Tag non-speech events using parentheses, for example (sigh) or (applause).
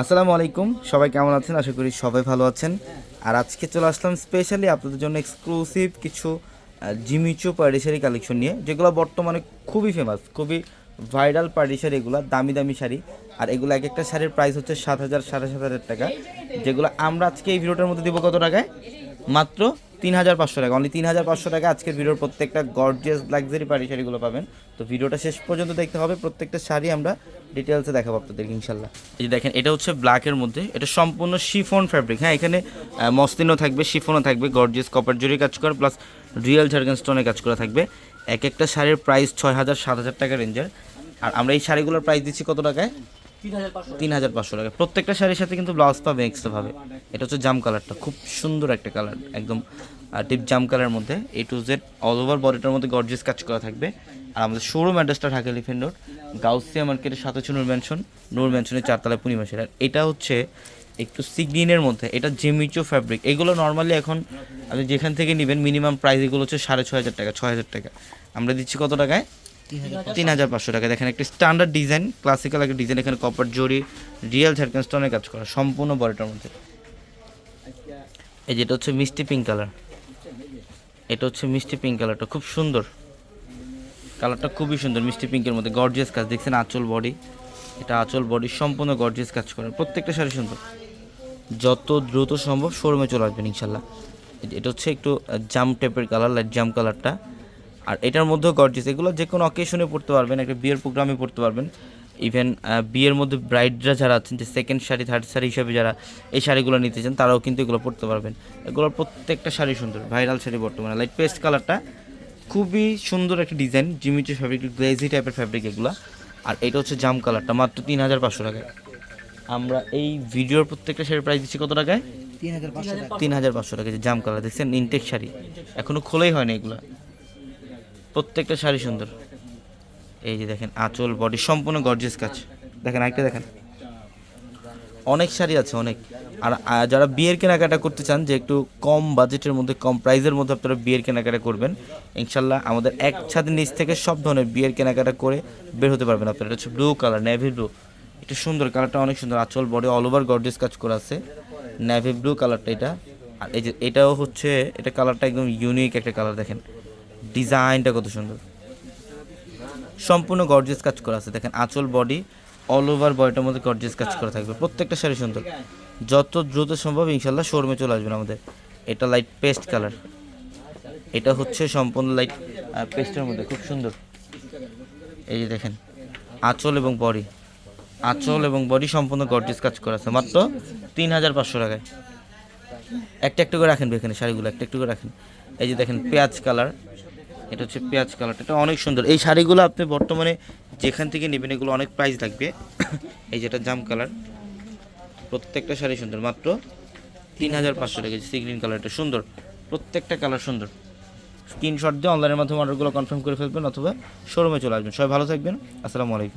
আসসালামু আলাইকুম। সবাই কেমন আছেন? আশা করি সবাই ভালো আছেন। আর আজকে চলে আসলাম স্পেশালি আপনাদের জন্য এক্সক্লুসিভ কিছু জিমিচু পার্টি কালেকশন নিয়ে, যেগুলো বর্তমানে খুবই ফেমাস খুবই ভাইরাল পার্টি শাড়ি এগুলো, দামি দামি শাড়ি। আর এগুলো এক একটা শাড়ির প্রাইস হচ্ছে সাত হাজার, সাড়ে সাত হাজার টাকা। যেগুলো আমরা আজকে এই ভিডিওটার মধ্যে দিব কত টাকায়? মাত্র তিন হাজার পাঁচশো টাকা। অনলি তিন হাজার পাঁচশো টাকা আজকের ভিডিওর প্রত্যেকটা গর্জিয়াস লাক্সারি পাড়ি শাড়িগুলো পাবেন। তো ভিডিওটা শেষ পর্যন্ত দেখতে হবে। প্রত্যেকটা শাড়ি আমরা ডিটেলসে দেখাবো আপনাদের ইনশাল্লাহ। এই যে দেখেন, এটা হচ্ছে ব্ল্যাকের মধ্যে। এটা সম্পূর্ণ শিফন ফ্যাব্রিক হ্যাঁ এখানে মসলিনও থাকবে শিফনও থাকবে গর্জিয়াস কপার জরি কাজ করা প্লাস রিয়েল ঝাড়খান স্টোনে কাজ করা থাকবে। এক একটা শাড়ির প্রাইস ছয় হাজার, সাত হাজার টাকা রেঞ্জের আর আমরা এই শাড়িগুলোর প্রাইস দিচ্ছি কত টাকায়? তিন হাজার পাঁচশো টাকা। প্রত্যেকটা শাড়ির সাথে কিন্তু ব্লাউজ পাবে এক্সট্রা ভাবে এটা হচ্ছে জাম কালারটা খুব সুন্দর একটা কালার একদম ডিপ জাম কালারের মধ্যে A to Z all over বডিটার মধ্যে গর্জিয়াস কাজ করা থাকবে। আর আমাদের শোরুম অ্যাড্রেসটা ঢাকা এলিফেন্ট রোড গাউসিয়া মার্কেটের সাথে হচ্ছে নূর ম্যানশন নূর ম্যানশনের চারতলায় পূর্ণিমাসের আর এটা হচ্ছে একটু সিগ্রিনের মধ্যে। এটা জেমিচো ফ্যাব্রিক এগুলো নর্মালি এখন আপনি যেখান থেকে নেবেন মিনিমাম প্রাইস এগুলো হচ্ছে সাড়ে ছয় হাজার টাকা, ছয় হাজার টাকা। আমরা দিচ্ছি কত টাকায়? তিন হাজার পাঁচশো টাকা। দেখেন, একটা স্ট্যান্ডার্ড ডিজাইন ক্লাসিক্যাল একটা ডিজাইন এখানে কপার জরি রিয়েল ঝাড়খান স্টোনের কাজ করা, সম্পূর্ণ বডিটার মধ্যে। এই যেটা হচ্ছে মিষ্টি পিঙ্ক কালার এটা হচ্ছে মিষ্টি পিঙ্ক কালারটা খুব সুন্দর। কালারটা খুবই সুন্দর, মিষ্টি পিঙ্কের মধ্যে গর্জিয়াস কাজ। দেখছেন, আঁচল বডি এটা আঁচল বডি সম্পূর্ণ গর্জিয়াস কাজ করা। প্রত্যেকটা শাড়ি সুন্দর। যত দ্রুত সম্ভব শোরুমে চলে আসবেন, ইনশাল্লাহ। এটা হচ্ছে একটু জাম টাইপের কালার লাইট জাম কালারটা আর এটার মধ্যেও গর্জিয়াস এগুলো যে কোনো অকেশনে পড়তে পারবেন একটা বিয়ের প্রোগ্রামে পড়তে পারবেন। ইভেন বিয়ের মধ্যে ব্রাইডরা যারা আছেন যে সেকেন্ড শাড়ি থার্ড শাড়ি হিসাবে যারা এই শাড়িগুলো নিতে চান তারাও কিন্তু এগুলো পড়তে পারবেন। এগুলোর প্রত্যেকটা শাড়ি সুন্দর ভাইরাল শাড়ি বর্তমানে। লাইট পেস্ট কালারটা খুবই সুন্দর একটা design Jimmy Choo fabric glazy টাইপের ফ্যাব্রিক এগুলো। আর এটা হচ্ছে জাম কালারটা মাত্র তিন হাজার পাঁচশো টাকায়। আমরা এই ভিডিওর প্রত্যেকটা শাড়ির প্রাইস দিচ্ছি কত টাকায়? তিন হাজার পাঁচশো টাকা। তিন হাজার পাঁচশো টাকা যে জাম কালার দেখছেন? ইনটেক শাড়ি। এখনও খোলাই হয়নি এগুলো। প্রত্যেকটা শাড়ি সুন্দর। এই যে দেখেন, আঁচল বডি সম্পূর্ণ গর্জিয়াস কাজ। দেখেন, আরেকটা দেখেন। অনেক শাড়ি আছে, অনেক। আর যারা বিয়ের কেনাকাটা করতে চান, যে একটু কম বাজেটের মধ্যে, কম প্রাইসের মধ্যে আপনারা বিয়ের কেনাকাটা করবেন, ইনশাল্লাহ আমাদের এক ছাদের নিচ থেকে সব ধরনের বিয়ের কেনাকাটা করে বের হতে পারবেন আপনারা। এটা হচ্ছে ব্লু কালার নেভি ব্লু এটা সুন্দর কালারটা অনেক সুন্দর। আঁচল বডি অল ওভার গর্জিয়াস কাজ করা আছে। নেভি ব্লু কালারটা এটা। আর এই যে, এটাও হচ্ছে, এটা কালারটা একদম ইউনিক একটা কালার দেখেন। ডিজাইনটা কত সুন্দর। সম্পূর্ণ গর্জেস কাজ করা আছে। দেখেন, আঁচল বডি অল ওভার বডিটার মধ্যে গর্জিয়াস কাজ করা থাকবে। প্রত্যেকটা শাড়ি সুন্দর। যত দ্রুত সম্ভব ইনশাল্লাহ শোরুমে চলে আসবেন আমাদের। এটা লাইট পেস্ট কালার এটা হচ্ছে সম্পূর্ণ লাইট পেস্টের মধ্যে। খুব সুন্দর। এই যে দেখেন, আঁচল এবং বডি আঁচল এবং বডি সম্পূর্ণ গর্জিয়াস কাজ করা আছে। মাত্র তিন হাজার পাঁচশো টাকায়। একটা একটু করে রাখেন এখানে শাড়িগুলো। একটা একটু করে রাখেন। এই যে দেখেন, পেঁয়াজ কালার এটা হচ্ছে পেঁয়াজ কালারটা, এটা অনেক সুন্দর। এই শাড়িগুলো আপনি বর্তমানে যেখান থেকে নেবেন, এগুলো অনেক প্রাইস লাগবে। (coughs) এই যেটা জাম কালার, প্রত্যেকটা শাড়ি সুন্দর। মাত্র তিন হাজার পাঁচশো টাকা সি গ্রিন কালারটা সুন্দর। প্রত্যেকটা কালার সুন্দর। স্ক্রিনশট দিয়ে অনলাইনের মাধ্যমে অর্ডারগুলো কনফার্ম করে ফেলবেন, অথবা শোরুমে চলে আসবেন। সবাই ভালো থাকবেন। আসসালামু আলাইকুম।